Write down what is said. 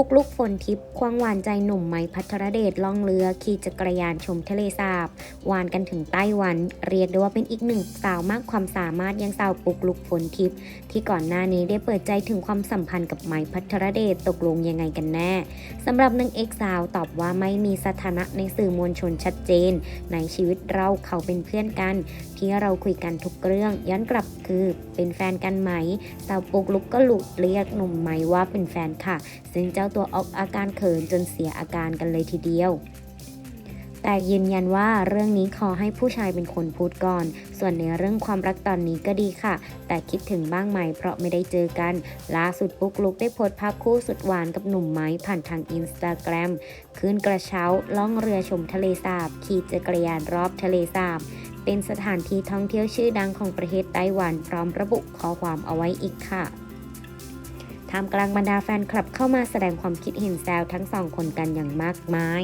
ปุ๊กลุกฝนทิพย์ควงหวานใจหนุ่มไม้พัทรเดชล่องเรือขี่จักรยานชมทะเลสาบหวานกันถึงไต้หวัน เรียกได้ว่าเป็นอีกหนึ่งสาวมากความสามารถยังสาวปุ๊กลุกฝนทิพย์ที่ก่อนหน้านี้ได้เปิดใจถึงความสัมพันธ์กับไม้พัทรเดชตกลงยังไงกันแน่สำหรับนางเอกสาวตอบว่าไม่มีสถานะในสื่อมวลชนชัดเจน ในชีวิตเราเขาเป็นเพื่อนกัน ที่เราคุยกันทุกเรื่องย้อนกลับคือเป็นแฟนกันไหมสาวปุ๊กลุกก็หลุดเรียกหนุ่มไหมว่าเป็นแฟนค่ะ ซึ่งเจ้าาตัวออกอาการเขินจนเสียอาการกันเลยทีเดียว แต่ยืนยันว่าเรื่องนี้ขอให้ผู้ชายเป็นคนพูดก่อน ส่วนในเรื่องความรักตอนนี้ก็ดีค่ะ แต่คิดถึงบ้างไหมเพราะไม่ได้เจอกัน ล่าสุดปุ๊กลุกได้โพสต์ภาพคู่สุดหวานกับหนุ่มไม้ผ่านทางอินสตาแกรมขึ้นกระเช้าล่องเรือชมทะเลสาบ ขี่จักรยานรอบทะเลสาบเป็นสถานที่ท่องเที่ยวชื่อดังของประเทศไต้หวัน พร้อมระบุข้อความเอาไว้อีกค่ะ ท่ามกลางบรรดาแฟนคลับเข้ามาแสดงความคิดเห็นแซวทั้งสองคนกันอย่างมากมาย